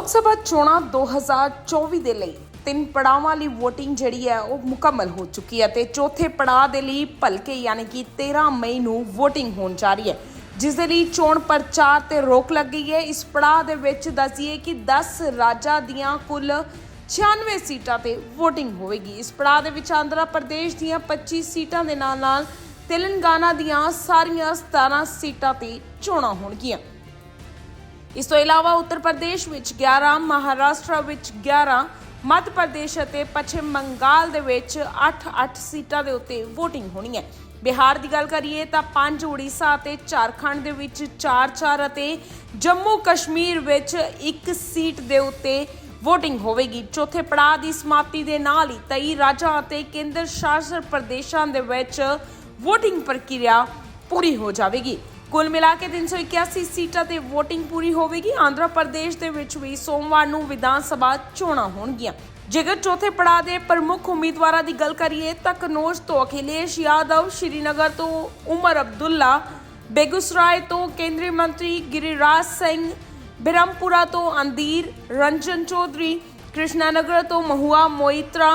ਲੋਕ ਸਭਾ ਚੋਣਾਂ 2024 ਦੇ ਲਈ ਤਿੰਨ ਪੜਾਵਾਂ ਲਈ VOTING ਜਿਹੜੀ ਹੈ ਉਹ ਮੁਕੰਮਲ ਹੋ ਚੁੱਕੀ ਹੈ ਤੇ ਚੌਥੇ ਪੜਾਅ ਦੇ ਲਈ ਭਲਕੇ ਯਾਨੀ ਕਿ 13 ਮਈ ਨੂੰ VOTING ਹੋਣ ਜਾ ਰਹੀ ਹੈ, ਜਿਸ ਦੇ ਲਈ ਚੋਣ ਪ੍ਰਚਾਰ ਤੇ ਰੋਕ ਲੱਗ ਗਈ ਹੈ। ਇਸ ਪੜਾਅ ਦੇ ਵਿੱਚ ਦੱਸੀਏ ਕਿ 10 ਰਾਜਾਂ ਦੀਆਂ ਕੁੱਲ 96 ਸੀਟਾਂ ਤੇ VOTING ਹੋਵੇਗੀ। ਇਸ ਪੜਾਅ ਦੇ ਵਿੱਚ ਆਂਧਰਾ ਪ੍ਰਦੇਸ਼ ਦੀਆਂ 25 ਸੀਟਾਂ ਦੇ ਨਾਲ ਨਾਲ ਤੇਲੰਗਾਨਾ ਦੀਆਂ ਸਾਰੀਆਂ 17 ਸੀਟਾਂ ਤੇ ਚੋਣਾਂ ਹੋਣਗੀਆਂ। ਇਸ ਤੋਂ ਇਲਾਵਾ ਉੱਤਰ ਪ੍ਰਦੇਸ਼ ਵਿੱਚ 11 ਮਹਾਰਾਸ਼ਟਰ ਵਿੱਚ 11 ਮੱਧ ਪ੍ਰਦੇਸ਼ ਅਤੇ ਪੱਛਮ ਬੰਗਾਲ ਦੇ ਵਿੱਚ 8-8 ਸੀਟਾਂ ਦੇ ਉੱਤੇ VOTING ਹੋਣੀ ਹੈ। ਬਿਹਾਰ ਦੀ ਗੱਲ ਕਰੀਏ ਤਾਂ 5 ਉੜੀਸਾ ਅਤੇ ਝਾਰਖੰਡ ਦੇ ਵਿੱਚ 4-4 ਅਤੇ ਜੰਮੂ ਕਸ਼ਮੀਰ ਵਿੱਚ 1 ਸੀਟ ਦੇ ਉੱਤੇ VOTING ਹੋਵੇਗੀ। ਚੌਥੇ ਪੜਾਅ ਦੀ ਸਮਾਪਤੀ ਦੇ ਨਾਲ ਹੀ 23 ਰਾਜਾਂ ਅਤੇ ਕੇਂਦਰ ਸ਼ਾਸਤ ਪ੍ਰਦੇਸ਼ਾਂ ਦੇ ਵਿੱਚ VOTING ਪ੍ਰਕਿਰਿਆ ਪੂਰੀ ਹੋ ਜਾਵੇਗੀ। ਕੁੱਲ ਮਿਲਾ ਕੇ 381 ਸੀਟਾਂ ਤੇ VOTING ਪੂਰੀ ਹੋਵੇਗੀ। ਆਂਧਰਾ ਪ੍ਰਦੇਸ਼ ਦੇ ਵਿੱਚ ਵੀ ਸੋਮਵਾਰ ਨੂੰ ਵਿਧਾਨ ਸਭਾ ਚੋਣਾਂ ਹੋਣਗੀਆਂ। ਜੇਕਰ ਚੌਥੇ ਪੜਾਅ ਦੇ ਪ੍ਰਮੁੱਖ ਉਮੀਦਵਾਰਾਂ ਦੀ ਗੱਲ ਕਰੀਏ ਤਾਂ ਕਨੋਜ ਤੋਂ ਅਖਿਲੇਸ਼ ਯਾਦਵ, ਸ਼੍ਰੀਨਗਰ ਤੋਂ ਉਮਰ ਅਬਦੁੱਲਾ, ਬੇਗੂਸਰਾਏ ਤੋਂ ਕੇਂਦਰੀ ਮੰਤਰੀ ਗਿਰੀਰਾਜ ਸਿੰਘ ਬਿਰਮਪੁਰਾ ਤੋਂ ਅੰਦੀਰ ਰੰਜਨ ਚੌਧਰੀ, ਕ੍ਰਿਸ਼ਨਾਨਗਰ ਤੋਂ ਮਹੁਆ ਮੋਇਤਰਾ,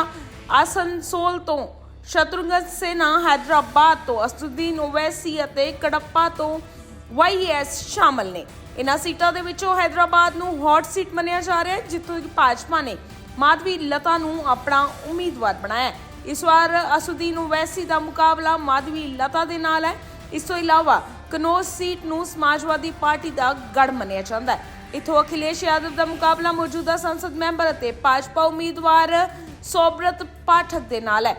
ਆਸਨਸੋਲ ਤੋਂ ਸ਼ਤਰੁਘਨ ਸੈਨਾ ਹੈਦਰਾਬਾਦ ਤੋਂ ਅਸਦੁਦੀਨ ਓਵੈਸੀ ਅਤੇ ਕੜੱਪਾ ਤੋਂ ਵਾਈਐਸ ਸ਼ਾਮਲ ਨੇ। ਇਨ੍ਹਾਂ ਸੀਟਾਂ ਦੇ ਵਿੱਚੋਂ ਹੈਦਰਾਬਾਦ ਨੂੰ ਹੌਟ ਸੀਟ ਮੰਨਿਆ ਜਾ ਰਿਹਾ ਹੈ, ਜਿੱਥੋਂ ਕਿ ਭਾਜਪਾ ਨੇ ਮਾਧਵੀ ਲਤਾ ਨੂੰ ਆਪਣਾ ਉਮੀਦਵਾਰ ਬਣਾਇਆ ਹੈ। ਇਸ ਵਾਰ ਅਸਦੁਦੀਨ ਓਵੈਸੀ ਦਾ ਮੁਕਾਬਲਾ ਮਾਧਵੀ ਲਤਾ ਦੇ ਨਾਲ ਹੈ। ਇਸ ਤੋਂ ਇਲਾਵਾ ਕਨੋਜ ਸੀਟ ਨੂੰ ਸਮਾਜਵਾਦੀ ਪਾਰਟੀ ਦਾ ਗੜ ਮੰਨਿਆ ਜਾਂਦਾ ਹੈ। ਇਥੋਂ ਅਖਿਲੇਸ਼ ਯਾਦਵ ਦਾ ਮੁਕਾਬਲਾ ਮੌਜੂਦਾ ਸੰਸਦ ਮੈਂਬਰ ਅਤੇ ਭਾਜਪਾ ਉਮੀਦਵਾਰ ਸੋਬਰਤ ਪਾਠਕ ਦੇ ਨਾਲ ਹੈ।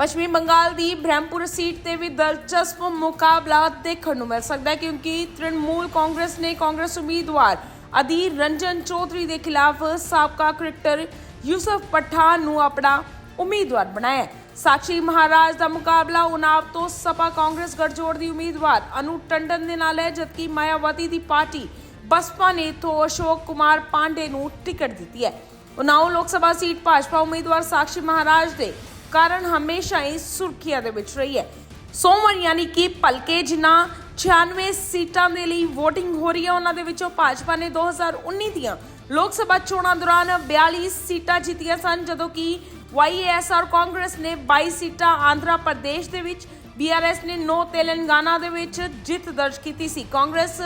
ਪੱਛਮੀ ਬੰਗਾਲ ਦੀ ਬ੍ਰਹਮਪੁਰ ਸੀਟ ਤੇ ਵੀ ਦਿਲਚਸਪ ਮੁਕਾਬਲਾ ਦੇਖਣ ਨੂੰ ਮਿਲ ਸਕਦਾ ਹੈ, ਕਿਉਂਕਿ ਤ੍ਰਿਣਮੂਲ ਕਾਂਗਰਸ ਨੇ ਕਾਂਗਰਸ ਉਮੀਦਵਾਰ ਅਧੀਰ ਰੰਜਨ ਚੌਧਰੀ ਦੇ ਖਿਲਾਫ ਸਾਬਕਾ ਕ੍ਰਿਕਟਰ ਯੂਸਫ ਪਠਾਨ ਨੂੰ ਆਪਣਾ ਉਮੀਦਵਾਰ ਬਣਾਇਆ ਹੈ। ਸਾਕਸ਼ੀ ਮਹਾਰਾਜ ਦਾ ਮੁਕਾਬਲਾ ਉਨਾਵ ਤੋਂ ਸਪਾ ਕਾਂਗਰਸ ਗਠਜੋੜ ਦੀ ਉਮੀਦਵਾਰ ਅਨੂ ਟੰਡਨ ਦੇ ਨਾਲ ਹੈ, ਜਦਕਿ ਮਾਇਆਵਤੀ ਦੀ ਪਾਰਟੀ ਬਸਪਾ ਨੇ ਤੋਂ ਅਸ਼ੋਕ ਕੁਮਾਰ ਪਾਂਡੇ ਨੂੰ ਟਿਕਟ ਦਿੱਤੀ ਹੈ। ਉਨਾਓ ਲੋਕ ਸਭਾ ਸੀਟ ਭਾਜਪਾ ਉਮੀਦਵਾਰ ਸਾਕਸ਼ੀ ਮਹਾਰਾਜ ਦੇ ਕਾਰਨ ਹਮੇਸ਼ਾ ਹੀ ਸੁਰਖੀਆਂ ਦੇ ਵਿੱਚ ਰਹੀ ਹੈ। ਸੋਮਵਾਰ ਯਾਨੀ ਕਿ ਭਲਕੇ ਜਿਨ੍ਹਾਂ 96 ਸੀਟਾਂ ਦੇ ਲਈ VOTING ਹੋ ਰਹੀ ਹੈ, ਉਹਨਾਂ ਦੇ ਵਿੱਚੋਂ ਭਾਜਪਾ ਨੇ 2019 ਦੀਆਂ ਲੋਕ ਸਭਾ ਚੋਣਾਂ ਦੌਰਾਨ 42 ਸੀਟਾਂ ਜਿੱਤੀਆਂ ਸਨ, ਜਦੋਂ ਕਿ YASR ਕਾਂਗਰਸ ਨੇ 22 ਸੀਟਾਂ ਆਂਧਰਾ ਪ੍ਰਦੇਸ਼ ਦੇ ਵਿੱਚ BRS ਨੇ 9 ਤੇਲੰਗਾਨਾ ਦੇ ਵਿੱਚ ਜਿੱਤ ਦਰਜ ਕੀਤੀ ਸੀ। ਕਾਂਗਰਸ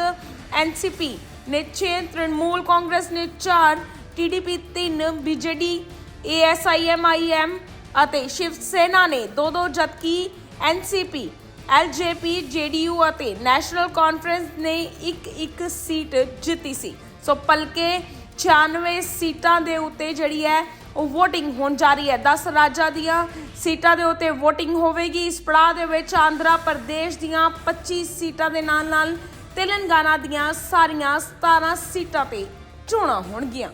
NCP ਨੇ 6 ਤ੍ਰਿਣਮੂਲ ਕਾਂਗਰਸ ਨੇ 4 TDP 3 BJD ASIMIM ਅਤੇ ਸ਼ਿਵ ਸੈਨਾ ਨੇ 2-2 ਜਦਕਿ NCP LJP JDU ਅਤੇ ਨੈਸ਼ਨਲ ਕਾਨਫਰੰਸ ਨੇ ਇੱਕ ਇੱਕ ਸੀਟ ਜਿੱਤੀ ਸੀ। ਸੋ ਪਲਕੇ 96 ਸੀਟਾਂ ਦੇ ਉੱਤੇ ਜਿਹੜੀ ਹੈ ਉਹ VOTING ਹੋਣ ਜਾ ਰਹੀ ਹੈ। 10 ਰਾਜਾਂ ਦੀਆਂ ਸੀਟਾਂ ਦੇ ਉੱਤੇ VOTING ਹੋਵੇਗੀ। ਇਸ ਪੜਾਅ ਦੇ ਵਿੱਚ ਆਂਧਰਾ ਪ੍ਰਦੇਸ਼ ਦੀਆਂ 25 ਸੀਟਾਂ ਦੇ ਨਾਲ ਨਾਲ ਤੇਲੰਗਾਨਾ ਦੀਆਂ ਸਾਰੀਆਂ 17 ਸੀਟਾਂ ਤੇ ਚੋਣਾਂ ਹੋਣਗੀਆਂ।